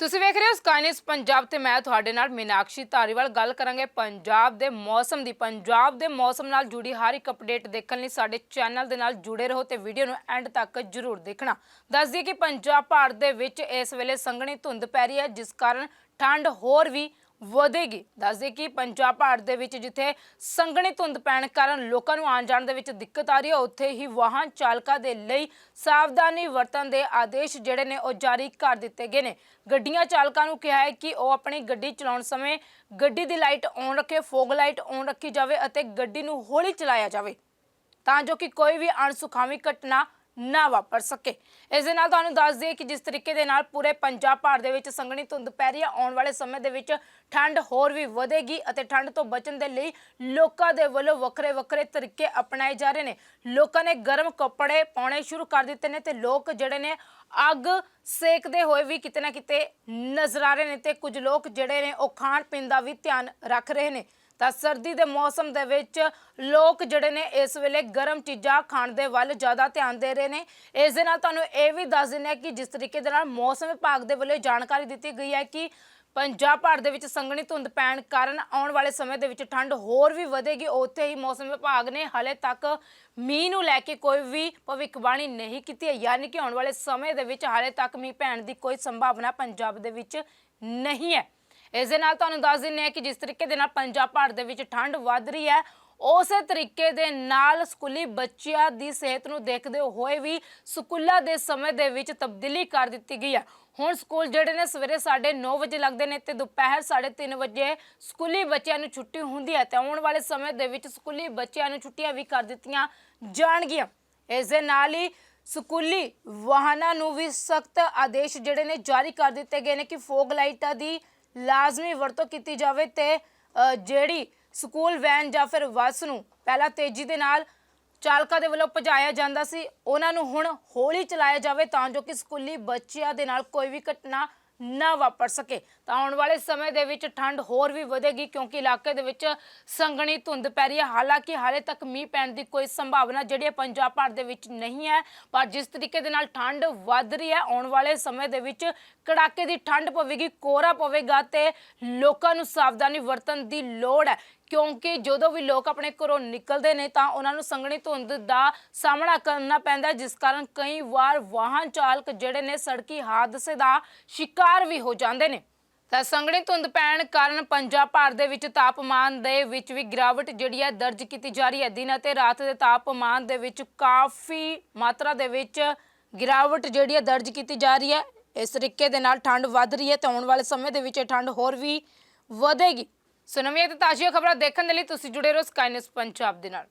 ਤੁਸੀਂ ਵੇਖ ਰਹੇ ਹੋ ਸਕਾਈਨਿਸ ਪੰਜਾਬ ਤੇ ਮੈਂ ਤੁਹਾਡੇ ਨਾਲ ਮੀਨਾਕਸ਼ੀ ਧਾਰੀਵਾਲ ਗੱਲ ਕਰਾਂਗੇ ਪੰਜਾਬ ਦੇ ਮੌਸਮ ਦੀ। ਪੰਜਾਬ ਦੇ ਮੌਸਮ ਨਾਲ ਜੁੜੀ ਹਰ ਇੱਕ ਅਪਡੇਟ ਦੇਖਣ ਲਈ ਸਾਡੇ ਚੈਨਲ ਦੇ ਨਾਲ ਜੁੜੇ ਰਹੋ ਤੇ ਵੀਡੀਓ ਨੂੰ ਐਂਡ ਤੱਕ ਜਰੂਰ ਦੇਖਣਾ। ਦੱਸ ਦਈਏ ਕਿ ਪੰਜਾਬ ਭਾਰਤ ਦੇ ਵਿੱਚ ਇਸ ਵੇਲੇ ਸੰਘਣੀ ਧੁੰਦ ਪੈ ਰਹੀ ਹੈ, ਜਿਸ ਕਾਰਨ ਠੰਡ ਹੋਰ ਵੀ ਵਧੇਗੀ। ਦੱਸਦੇ ਕਿ ਪੰਜਾਬ ਭਾਰਤ ਦੇ ਵਿੱਚ ਜਿੱਥੇ ਸੰਘਣੀ ਧੁੰਦ ਪੈਣ ਕਾਰਨ ਲੋਕਾਂ ਨੂੰ ਆਉਣ ਜਾਣ ਦੇ ਵਿੱਚ ਦਿੱਕਤ ਆ ਰਹੀ ਹੈ, ਉੱਥੇ ਹੀ ਵਾਹਨ ਚਾਲਕਾਂ ਦੇ ਲਈ ਸਾਵਧਾਨੀ ਵਰਤਣ ਦੇ ਆਦੇਸ਼ ਜਿਹੜੇ ਨੇ ਉਹ ਜਾਰੀ ਕਰ ਦਿੱਤੇ ਗਏ ਨੇ। ਗੱਡੀਆਂ ਚਾਲਕਾਂ ਨੂੰ ਕਿਹਾ ਹੈ ਕਿ ਉਹ ਆਪਣੀ ਗੱਡੀ ਚਲਾਉਣ ਸਮੇਂ ਗੱਡੀ ਦੀ ਲਾਈਟ ਔਨ ਰੱਖੇ, ਫੋਗ ਲਾਈਟ ਔਨ ਰੱਖੀ ਜਾਵੇ ਅਤੇ ਗੱਡੀ ਨੂੰ ਹੌਲੀ ਚਲਾਇਆ ਜਾਵੇ, ਤਾਂ ਜੋ ਕਿ ਕੋਈ ਵੀ ਅਣਸੁਖਾਵੀ ਘਟਨਾ ਨਾ ਵਾਪਰ ਸਕੇ। ਇਸ ਦੇ ਨਾਲ ਤੁਹਾਨੂੰ ਦੱਸ ਦਈਏ ਕਿ ਜਿਸ ਤਰੀਕੇ ਦੇ ਨਾਲ ਪੂਰੇ ਪੰਜਾਬ ਭਾਰਤ ਦੇ ਵਿੱਚ ਸੰਘਣੀ ਧੁੰਦ ਪੈ ਰਹੀ ਹੈ ਆਉਣ ਵਾਲੇ ਸਮੇਂ ਦੇ ਵਿੱਚ ਠੰਡ ਹੋਰ ਵੀ ਵਧੇਗੀ ਅਤੇ ਠੰਡ ਤੋਂ ਬਚਣ ਦੇ ਲਈ ਲੋਕਾਂ ਦੇ ਵੱਲੋਂ ਵੱਖਰੇ ਵੱਖਰੇ ਤਰੀਕੇ ਅਪਣਾਏ ਜਾ ਰਹੇ ਨੇ। ਲੋਕਾਂ ਨੇ ਗਰਮ ਕੱਪੜੇ ਪਾਉਣੇ ਸ਼ੁਰੂ ਕਰ ਦਿੱਤੇ ਨੇ ਤੇ ਲੋਕ ਜਿਹੜੇ ਨੇ ਅੱਗ ਸੇਕਦੇ ਹੋਏ ਵੀ ਕਿਤੇ ਨਾ ਕਿਤੇ ਨਜ਼ਰ ਆ ਰਹੇ ਨੇ ਤੇ ਕੁਝ ਲੋਕ ਜਿਹੜੇ ਨੇ ਉਹ ਖਾਣ ਪੀਣ ਦਾ ਵੀ ਧਿਆਨ ਰੱਖ ਰਹੇ ਨੇ। ਤਾਂ ਸਰਦੀ ਦੇ ਮੌਸਮ ਦੇ ਵਿੱਚ ਲੋਕ ਜਿਹੜੇ ਨੇ ਇਸ ਵੇਲੇ ਗਰਮ ਚੀਜ਼ਾਂ ਖਾਣ ਦੇ ਵੱਲ ਜ਼ਿਆਦਾ ਧਿਆਨ ਦੇ ਰਹੇ ਨੇ। ਇਸ ਦੇ ਨਾਲ ਤੁਹਾਨੂੰ ਇਹ ਵੀ ਦੱਸ ਦਿੰਦੇ ਹਾਂ ਕਿ ਜਿਸ ਤਰੀਕੇ ਦੇ ਨਾਲ ਮੌਸਮ ਵਿਭਾਗ ਦੇ ਵੱਲੋਂ ਜਾਣਕਾਰੀ ਦਿੱਤੀ ਗਈ ਹੈ ਕਿ ਪੰਜਾਬ ਭਾਰਤ ਦੇ ਵਿੱਚ ਸੰਘਣੀ ਧੁੰਦ ਪੈਣ ਕਾਰਨ ਆਉਣ ਵਾਲੇ ਸਮੇਂ ਦੇ ਵਿੱਚ ਠੰਡ ਹੋਰ ਵੀ ਵਧੇਗੀ। ਉੱਥੇ ਹੀ ਮੌਸਮ ਵਿਭਾਗ ਨੇ ਹਾਲੇ ਤੱਕ ਮੀਂਹ ਨੂੰ ਲੈ ਕੇ ਕੋਈ ਵੀ ਭਵਿੱਖਬਾਣੀ ਨਹੀਂ ਕੀਤੀ ਹੈ। ਯਾਨੀ ਕਿ ਆਉਣ ਵਾਲੇ ਸਮੇਂ ਦੇ ਵਿੱਚ ਹਾਲੇ ਤੱਕ ਮੀਂਹ ਪੈਣ ਦੀ ਕੋਈ ਸੰਭਾਵਨਾ ਪੰਜਾਬ ਦੇ ਵਿੱਚ ਨਹੀਂ ਹੈ। ਇਸ ਦੇ ਨਾਲ ਤੁਹਾਨੂੰ ਦੱਸ ਦਿੰਨੇ ਆ ਕਿ ਜਿਸ ਤਰੀਕੇ ਦੇ ਨਾਲ ਪੰਜਾਬ ਭਾਰਤ ਦੇ ਵਿੱਚ ਠੰਡ ਵੱਧ ਰਹੀ ਹੈ, ਉਸੇ ਤਰੀਕੇ ਦੇ ਨਾਲ ਸਕੂਲੀ ਬੱਚਿਆਂ ਦੀ ਸਿਹਤ ਨੂੰ ਦੇਖਦੇ ਹੋਏ ਵੀ ਸਕੂਲਾਂ ਦੇ ਸਮੇਂ ਦੇ ਵਿੱਚ ਤਬਦੀਲੀ ਕਰ ਦਿੱਤੀ ਗਈ ਹੈ। ਹੁਣ ਸਕੂਲ ਜਿਹੜੇ ਨੇ ਸਵੇਰੇ 9:30 ਵਜੇ ਲੱਗਦੇ ਨੇ ਤੇ ਦੁਪਹਿਰ 3:30 ਵਜੇ ਸਕੂਲੀ ਬੱਚਿਆਂ ਨੂੰ ਛੁੱਟੀ ਹੁੰਦੀ ਹੈ ਤੇ ਆਉਣ ਵਾਲੇ ਸਮੇਂ ਦੇ ਵਿੱਚ ਸਕੂਲੀ ਬੱਚਿਆਂ ਨੂੰ ਛੁੱਟੀਆਂ ਵੀ ਕਰ ਦਿੱਤੀਆਂ ਜਾਣਗੀਆਂ। ਇਸ ਦੇ ਨਾਲ ਹੀ ਸਕੂਲੀ ਵਾਹਨਾਂ ਨੂੰ ਵੀ ਸਖਤ ਆਦੇਸ਼ ਜਿਹੜੇ ਨੇ ਜਾਰੀ ਕਰ ਦਿੱਤੇ ਗਏ ਨੇ ਕਿ ਫੋਗ ਲਾਈਟਾਂ ਦੀ ਲਾਜ਼ਮੀ ਵਰਤੋਂ ਕੀਤੀ ਜਾਵੇ ਤੇ ਜਿਹੜੀ ਸਕੂਲ ਵੈਨ ਜਾਂ ਫਿਰ ਬੱਸ ਨੂੰ ਪਹਿਲਾਂ ਤੇਜ਼ੀ ਦੇ ਨਾਲ ਚਾਲਕਾਂ ਦੇ ਵੱਲੋਂ ਭਜਾਇਆ ਜਾਂਦਾ ਸੀ, ਉਹਨਾਂ ਨੂੰ ਹੁਣ ਹੌਲੀ ਚਲਾਇਆ ਜਾਵੇ ਤਾਂ ਜੋ ਕਿ ਸਕੂਲੀ ਬੱਚਿਆਂ ਦੇ ਨਾਲ ਕੋਈ ਵੀ ਘਟਨਾ ਨਾ ਵਾਪਰ ਸਕੇ। ਤਾਂ ਆਉਣ ਵਾਲੇ ਸਮੇਂ ਦੇ ਵਿੱਚ ਠੰਡ ਹੋਰ ਵੀ ਵਧੇਗੀ ਕਿਉਂਕਿ ਇਲਾਕੇ ਦੇ ਵਿੱਚ ਸੰਘਣੀ ਧੁੰਦ ਪੈ ਰਹੀ ਹੈ। ਹਾਲਾਂਕਿ ਹਾਲੇ ਤੱਕ ਮੀਂਹ ਪੈਣ ਦੀ ਕੋਈ ਸੰਭਾਵਨਾ ਜਿਹੜੀ ਹੈ ਪੰਜਾਬ ਭਰ ਦੇ ਵਿੱਚ ਨਹੀਂ ਹੈ। ਪਰ ਜਿਸ ਤਰੀਕੇ ਦੇ ਨਾਲ ਠੰਡ ਵੱਧ ਰਹੀ ਹੈ, ਆਉਣ ਵਾਲੇ ਸਮੇਂ ਦੇ ਵਿੱਚ ਕੜਾਕੇ ਦੀ ਠੰਡ ਪਵੇਗੀ, ਕੋਹਰਾ ਪਵੇਗਾ ਤੇ ਲੋਕਾਂ ਨੂੰ ਸਾਵਧਾਨੀ ਵਰਤਣ ਦੀ ਲੋੜ ਹੈ। ਕਿਉਂਕਿ ਜਦੋਂ ਵੀ ਲੋਕ ਆਪਣੇ ਘਰੋਂ ਨਿਕਲਦੇ ਨੇ ਤਾਂ ਉਹਨਾਂ ਨੂੰ ਸੰਘਣੀ ਧੁੰਦ ਦਾ ਸਾਹਮਣਾ ਕਰਨਾ ਪੈਂਦਾ ਜਿਸ ਕਾਰਨ ਕਈ ਵਾਰ ਵਾਹਨ ਚਾਲਕ ਜਿਹੜੇ ਨੇ ਸੜਕੀ ਹਾਦਸੇ ਦਾ ਸ਼ਿਕਾਰ ਵੀ ਹੋ ਜਾਂਦੇ ਨੇ। ਤਾਂ ਸੰਘਣੀ ਧੁੰਦ ਪੈਣ ਕਾਰਨ ਪੰਜਾਬ ਭਰ ਦੇ ਵਿੱਚ ਤਾਪਮਾਨ ਦੇ ਵਿੱਚ ਵੀ ਗਿਰਾਵਟ ਜਿਹੜੀ ਹੈ ਦਰਜ ਕੀਤੀ ਜਾ ਰਹੀ ਹੈ। ਦਿਨ ਅਤੇ ਰਾਤ ਦੇ ਤਾਪਮਾਨ ਦੇ ਵਿੱਚ ਕਾਫੀ ਮਾਤਰਾ ਦੇ ਵਿੱਚ ਗਿਰਾਵਟ ਜਿਹੜੀ ਹੈ ਦਰਜ ਕੀਤੀ ਜਾ ਰਹੀ ਹੈ। ਇਸ ਤਰੀਕੇ ਦੇ ਨਾਲ ਠੰਡ ਵੱਧ ਰਹੀ ਹੈ ਤੇ ਆਉਣ ਵਾਲੇ ਸਮੇਂ ਦੇ ਵਿੱਚ ਇਹ ਠੰਡ ਹੋਰ ਵੀ ਵਧੇਗੀ। ਸੋ ਨਵੀਆਂ ਤੇ ਤਾਜ਼ੀਆਂ ਖਬਰਾਂ ਦੇਖਣ ਦੇ ਲਈ ਤੁਸੀਂ ਜੁੜੇ ਰਹੋ ਸਕਾਈਨਸ ਪੰਜਾਬ ਦੇ ਨਾਲ।